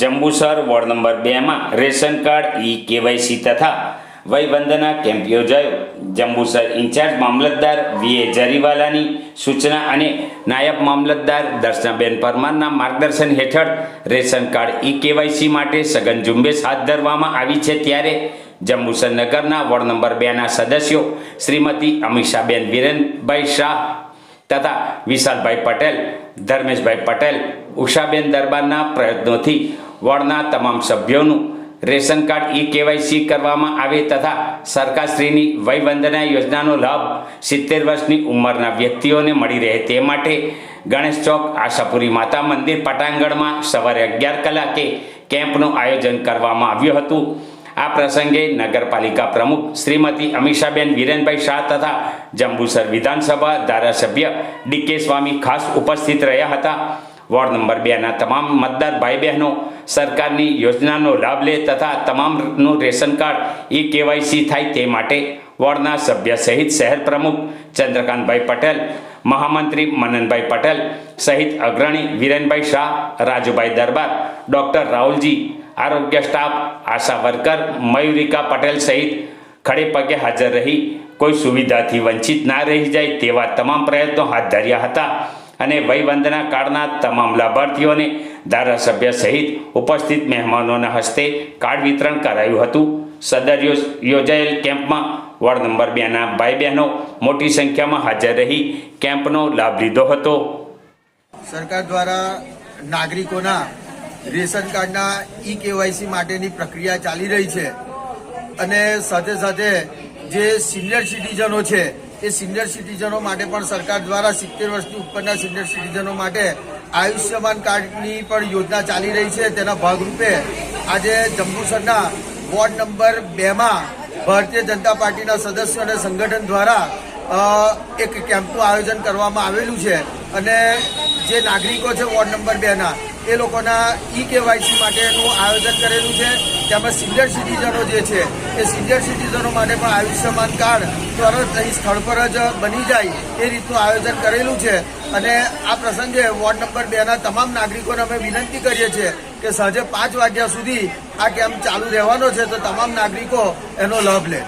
Jambusar ward number બેમાં ration card, ઈ KYC તથા Vayvandana camp યોજાયો. જંબુસર ઇન્ચાર્જ મામલતદાર વી એ જરીવાલાની સૂચના અને નાયબ મામલતદાર દર્શનાબેન પરમારના માર્ગદર્શન હેઠળ રેશન કાર્ડ, ઈ કેવાયસી માટે સઘન ઝુંબેશ હાથ ધરવામાં આવી છે ત્યારે જંબુસર નગરના વોર્ડ નંબર બેના સદસ્યો શ્રીમતી અમીષાબેન વિરેનભાઈ શાહ તથા વિશાલભાઈ પટેલ, ધર્મેશભાઈ પટેલ, ઉષાબેન દરબારના પ્રયત્નોથી વોર્ડના તમામ સભ્યોનું રેશન કાર્ડ ઈ કેવાયસી કરવામાં આવે તથા સરકારશ્રીની વયવંદના યોજનાનો લાભ સિત્તેર વર્ષની ઉંમરના વ્યક્તિઓને મળી રહે તે માટે ગણેશ ચોક, આશાપુરી માતા મંદિર, પટાંગણમાં સવારે અગિયાર કલાકે કેમ્પનું આયોજન કરવામાં આવ્યું હતું. આ પ્રસંગે નગરપાલિકા પ્રમુખ શ્રીમતી અમીષાબેન વિરેનભાઈ શાહ તથા જંબુસર વિધાનસભા ધારાસભ્ય ડીકે સ્વામી ખાસ ઉપસ્થિત રહ્યા હતા. વોર્ડ નંબર બેના તમામ મતદાર ભાઈ બહેનો સરકારની યોજનાનો લાભ લે તથા તમામનું રેશન કાર્ડ ઈ કેવાયસી થાય તે માટે વોર્ડના સભ્ય સહિત શહેર પ્રમુખ ચંદ્રકાંતભાઈ પટેલ, મહામંત્રી મનનભાઈ પટેલ સહિત અગ્રણી વિરેનભાઈ શાહ, રાજુભાઈ દરબાર, ડૉક્ટર રાહુલજી, આરોગ્ય સ્ટાફ, આશા વર્કર, મયુરિકા પટેલ સહિત ખડે પગે હાજર રહી કોઈ સુવિધાથી વંચિત ના રહી જાય તેવા તમામ પ્રયત્નો હાથ ધર્યા હતા. અને વયવંદના કાર્ડના તમામ લાભાર્થીઓને ધારાસભ્ય સહિત ઉપસ્થિત મહેમાનોના હસ્તે કાર્ડ વિતરણ કરાયું હતું. સદર યોજ- યોજાયેલ કેમ્પમાં વોર્ડ નંબર બેના ભાઈ બહેનો મોટી સંખ્યામાં હાજર રહી કેમ્પનો લાભ લીધો હતો. સરકાર દ્વારા નાગરિકોના રેશન કાર્ડના ઈ કેવાયસી માટેની પ્રક્રિયા ચાલી રહી છે. અને સાથે સાથે જે સિનિયર સિટીઝનો છે એ સિનિયર સિટીઝનો માટે પણ સરકાર દ્વારા સિત્તેર વર્ષની ઉપરના સિનિયર સિટીઝનો માટે આયુષ્યમાન કાર્ડની પણ યોજના ચાલી રહી છે. તેના ભાગરૂપે આજે જંબુસરના વોર્ડ નંબર બેમાં ભારતીય જનતા પાર્ટીના સદસ્યો અને સંગઠન દ્વારા એક કેમ્પનું આયોજન કરવામાં આવેલું છે. અને જે નાગરિકો છે વોર્ડ નંબર બેના એ લોકોના ઈ કેવાયસી માટેનું આયોજન કરેલું છે. તેમાં સિનિયર સિટીઝનો જે છે, એ સિનિયર સિટીઝનો માટે પણ આયુષ્યમાન કાર્ડ તરત અહીં સ્થળ પર જ બની જાય એ રીતનું આયોજન કરેલું છે. અને આ પ્રસંગે વોર્ડ નંબર બેના તમામ નાગરિકોને અમે વિનંતી કરીએ છીએ કે સાંજે પાંચ વાગ્યા સુધી આ કેમ્પ ચાલુ રહેવાનો છે તો તમામ નાગરિકો એનો લાભ લે.